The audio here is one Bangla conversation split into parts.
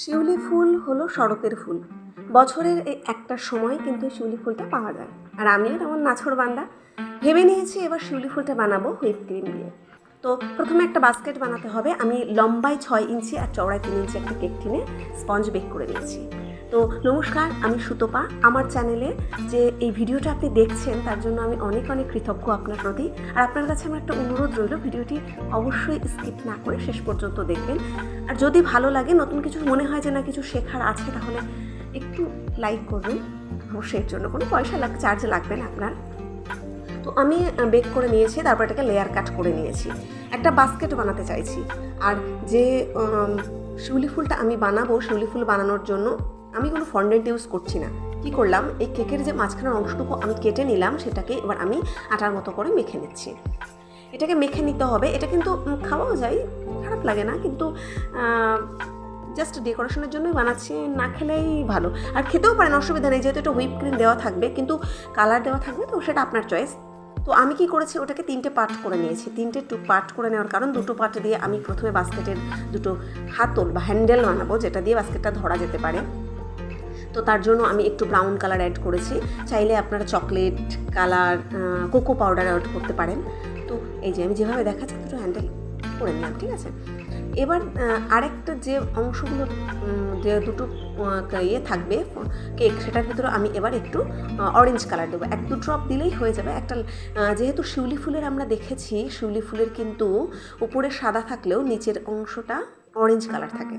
শিউলি ফুল হলো শরতের ফুল। বছরের এই একটা সময় কিন্তু শিউলি ফুলটা পাওয়া যায়। আর আমিও তেমন নাছর বান্দা। ভেবে নিয়েছি এবার শিউলি ফুলটা বানাবো হুইপ ক্রিম দিয়ে। তো প্রথমে একটা বাস্কেট বানাতে হবে। আমি লম্বায় ছয় ইঞ্চি আর চওড়ায় তিন ইঞ্চি একটা কেক কিনে স্পঞ্জ বেক করে নিয়েছি। তো নমস্কার, আমি সুতপা। আমার চ্যানেলে যে এই ভিডিওটা আপনি দেখছেন, তার জন্য আমি অনেক অনেক কৃতজ্ঞ আপনার প্রতি। আর আপনার কাছে আমার একটা অনুরোধ রইল, ভিডিওটি অবশ্যই স্কিপ না করে শেষ পর্যন্ত দেখবেন। আর যদি ভালো লাগে, নতুন কিছু মনে হয় যে না কিছু শেখার আছে, তাহলে একটু লাইক করবেন অবশ্যই এর জন্য কোনো পয়সা লাগ, চার্জ লাগবে না আপনার। তো আমি বেক করে নিয়েছি, তারপর এটাকে লেয়ার কাট করে নিয়েছি। একটা বাস্কেট বানাতে চাইছি। আর যে শিউলি ফুলটা আমি বানাবো, শিউলি ফুল বানানোর জন্য আমি কোনো ফন্ডেন্ট ইউজ করছি না। কি করলাম? এই কেকের যে মাঝখানের অংশটুকু আমি কেটে নিলাম, সেটাকে এবার আমি আটার মতো করে মেখে নিচ্ছি। এটাকে মেখে নিতে হবে। এটা কিন্তু খাওয়াও যায়, খারাপ লাগে না, কিন্তু জাস্ট ডেকোরেশনের জন্যই বানাচ্ছি, না খেলেই ভালো। আর খেতেও পারেন, অসুবিধা নেই, যেহেতু এটা হুইপ ক্রিম দেওয়া থাকবে, কিন্তু কালার দেওয়া থাকবে, তো সেটা আপনার চয়েস তো আমি কি করেছি, ওটাকে তিনটে পার্ট করে নিয়েছি। তিনটে টু পার্ট করে নেওয়ার কারণ, দুটো পার্ট দিয়ে আমি প্রথমে বাস্কেটের দুটো হাতল বা হ্যান্ডেল বানাবো, যেটা দিয়ে বাস্কেটটা ধরা যেতে পারে। তো তার জন্য আমি একটু ব্রাউন কালার অ্যাড করেছি। চাইলে আপনারা chocolate colour cocoa powder add করতে পারেন। তো এই যে আমি যেভাবে দেখাচ্ছি, দুটো হ্যান্ডেল করে নিলাম, ঠিক আছে? এবার আরেকটা যে অংশগুলো যে দুটো ইয়ে থাকবে কেক সেটার ভিতরে আমি এবার একটু অরেঞ্জ কালার দেবো। এক, দু ড্রপ দিলেই হয়ে যাবে। একটা যেহেতু শিউলি ফুলের আমরা দেখেছি, শিউলি ফুলের কিন্তু উপরে সাদা থাকলেও নিচের অংশটা অরেঞ্জ কালার থাকে।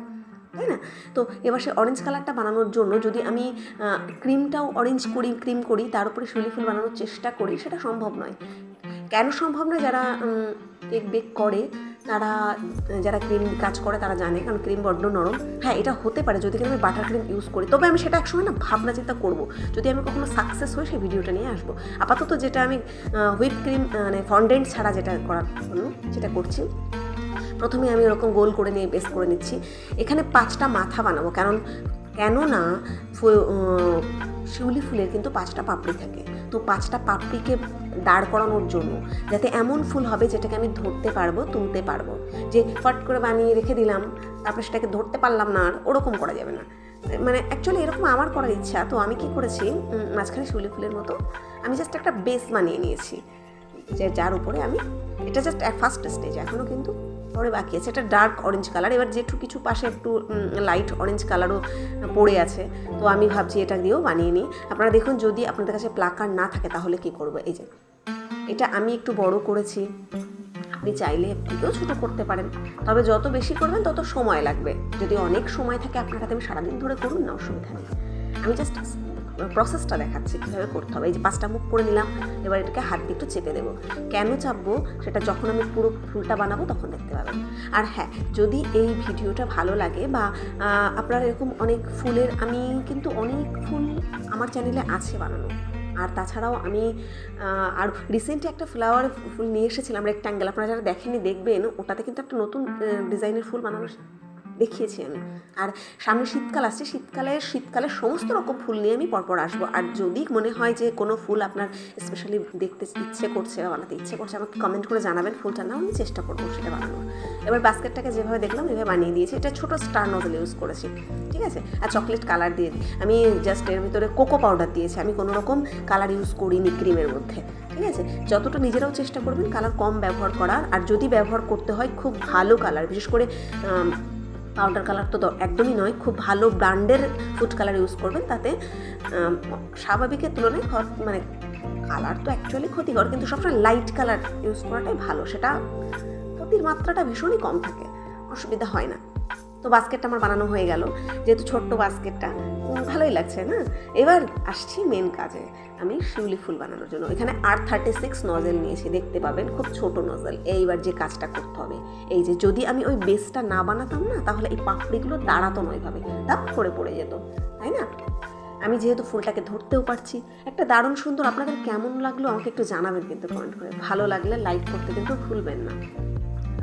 তাই না? তো এবার সে অরেঞ্জ কালারটা বানানোর জন্য যদি আমি ক্রিমটাও অরেঞ্জ করি ক্রিম করি, তার উপরে শিউলি ফুল বানানোর চেষ্টা করি, সেটা সম্ভব নয়। কেন সম্ভব নয়? যারা কেক বেক করে, তারা, যারা ক্রিম কাজ করে, তারা জানে, কারণ ক্রিম বড্ড নরম। হ্যাঁ এটা হতে পারে, যদি আমি বাটার ক্রিম ইউজ করি। তবে আমি সেটা একসময় না ভাবনা চিন্তা করব। যদি আমি কখনো সাকসেস হই সেই ভিডিওটা নিয়ে আসব। আপাতত যেটা আমি হুইপ ক্রিম মানে ফন্ডেন্ট ছাড়া যেটা করার জন্য যেটা করছি। প্রথমে আমি ওরকম গোল করে নিয়ে বেস করে নিচ্ছি। এখানে পাঁচটা মাথা বানাবো, কারণ কেননা শিউলি ফুলের কিন্তু পাঁচটা পাপড়ি থাকে। তো পাঁচটা পাপড়িকে দাঁড় করানোর জন্য যাতে এমন ফুল হবে যেটাকে আমি ধরতে পারব, তুলতে পারব। যে ফট করে বানিয়ে রেখে দিলাম, তারপরে সেটাকে ধরতে পারলাম না আর ওরকম করা যাবে না। মানে অ্যাকচুয়ালি এরকম আমার করার ইচ্ছা, তো আমি কি করেছি মাঝখানে শিউলি ফুলের মতো আমি জাস্ট একটা বেস বানিয়ে নিয়েছি। যে যার উপরে আমি, এটা জাস্ট ফার্স্ট স্টেজ এখনও কিন্তু পরে বাকি আছে। এটা ডার্ক অরেঞ্জ কালার এবার যেটু কিছু পাশে একটু লাইট অরেঞ্জ কালারও পড়ে আছে। তো আমি ভাবছি এটা দিয়েও বানিয়ে নিই। আপনারা দেখুন, যদি আপনাদের কাছে প্লাকার না থাকে, তাহলে কি করব? এই যে, এটা আমি একটু বড় করেছি। আপনি চাইলে এতেও ছোটো করতে পারেন। তবে যত বেশি করবেন, তত সময় লাগবে। যদি অনেক সময় থাকে আপনার হাতে, আমি সারাদিন ধরে করুন, না অসুবিধা নেই। আমি জাস্ট প্রসেসটা দেখাচ্ছি, কীভাবে করতে হবে। এই যে পাঁচটা মুখ করে নিলাম, এবার এটাকে হাত দিয়ে একটু চেপে দেবো। কেন চাপবো? সেটা যখন আমি পুরো ফুলটা বানাবো তখন দেখতে পাবেন। আর হ্যাঁ যদি এই ভিডিওটা ভালো লাগে বা আপনার এরকম অনেক ফুলের, আমি কিন্তু অনেক ফুল আমার চ্যানেলে আছে বানানো। আর তাছাড়াও আমি আর রিসেন্টলি একটা ফ্লাওয়ার ফুল নিয়ে এসেছিলাম রেক্ট্যাঙ্গেল আপনারা যারা দেখেনি দেখবেন, ওটাতে কিন্তু একটা নতুন ডিজাইনের ফুল বানানো দেখিয়েছি আমি। আর সামনে শীতকাল আসছে, শীতকালে শীতকালে সমস্ত রকম ফুল নিয়ে আমি পরপর আসব। আর যদি মনে হয় যে কোনো ফুল আপনার স্পেশালি দেখতে ইচ্ছে করছে বা বানাতে ইচ্ছে করছে, আমাকে কমেন্ট করে জানাবেন ফুলটা না আমি চেষ্টা করব সেটা বানানোর। এবার বাস্কেটটাকে যেভাবে দেখলাম এভাবে বানিয়ে দিয়েছি। এটা ছোটো স্টার নজল ইউজ করেছি, ঠিক আছে? আর চকলেট কালার দিয়ে আমি জাস্ট এর ভিতরে কোকো পাউডার দিয়েছি। আমি কোনো রকম কালার ইউজ করিনি ক্রিমের মধ্যে, ঠিক আছে? যতটা নিজেরাও চেষ্টা করবেন কালার কম ব্যবহার করার। আর যদি ব্যবহার করতে হয় খুব ভালো কালার বিশেষ করে পাউডার কালার তো একদমই নয়, খুব ভালো ব্র্যান্ডের ফুড কালার ইউজ করবেন, তাতে স্বাভাবিকের তুলনায় মানে কালার তো অ্যাকচুয়ালি ক্ষতিকর, কিন্তু সবসময় লাইট কালার ইউজ করাটাই ভালো, সেটা ক্ষতির মাত্রাটা ভীষণই কম থাকে, অসুবিধা হয় না। তো বাস্কেটটা আমার বানানো হয়ে গেল, যেহেতু ছোট্ট বাস্কেটটা ভালোই লাগছে, না? এবার আসছি মেন কাজে। আমি শিউলি ফুল বানানোর জন্য। এখানে আর থার্টি সিক্স নজেল নিয়েছি, দেখতে পাবেন। খুব ছোট নজেল এইবার যে কাজটা করতে হবে, এই যে যদি আমি ওই বেসটা না বানাতাম, না, তাহলে এই পাপড়িগুলো দাঁড়াতো নয় ভাবে দাপ করে পড়ে যেত, তাই না? আমি যেহেতু ফুলটাকে ধরতেও পারছি। একটা দারুণ সুন্দর, আপনাদের কেমন লাগল আমাকে একটু জানাবেন কিন্তু কমেন্ট করে। ভালো লাগলে লাইক করতে কিন্তু ভুলবেন না।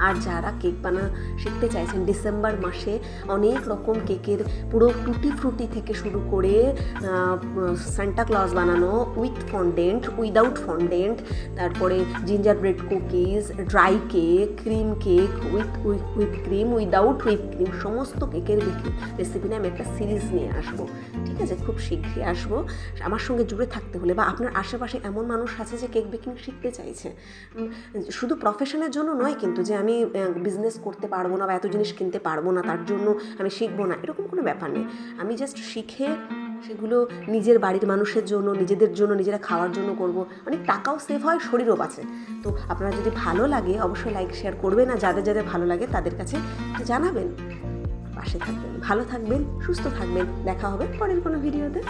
আর যারা কেক বানা শিখতে চাইছেন, ডিসেম্বর মাসে অনেক রকম কেকের পুরো টুটি ফ্রুটি থেকে শুরু করে সান্টা ক্লজ বানানো উইথ ফন্ডেন্ট উইদাউট ফন্ডেন্ট তারপরে gingerbread cookies dry cake cream cake with whip cream without whip cream সমস্ত কেকের বিক্রি রেসিপি নিয়ে আমি একটা সিরিজ নিয়ে আসব। ঠিক আছে? খুব শীঘ্রই আসব। আমার সঙ্গে জুড়ে থাকতে হলে বা আপনার আশেপাশে এমন মানুষ আছে যে কেক বেকিং শিখতে চাইছে? শুধু প্রফেশনের জন্য নয়, কিন্তু যে আমি বিজনেস করতে পারব না বা এত জিনিস কিনতে পারব না, তার জন্য আমি শিখব না, এরকম কোনো ব্যাপার নেই। আমি জাস্ট শিখে সেগুলো নিজের বাড়ির মানুষের জন্য, নিজেদের জন্য, নিজেরা খাওয়ার জন্য করব। অনেক টাকাও সেভ হয়, শরীরও বাঁচে। তো আপনারা যদি ভালো লাগে, অবশ্যই লাইক শেয়ার করবেন আর যাদের যাদের ভালো লাগে তাদের কাছে জানাবেন। পাশে থাকবেন, ভালো থাকবেন, সুস্থ থাকবেন। দেখা হবে পরের কোনো ভিডিওতে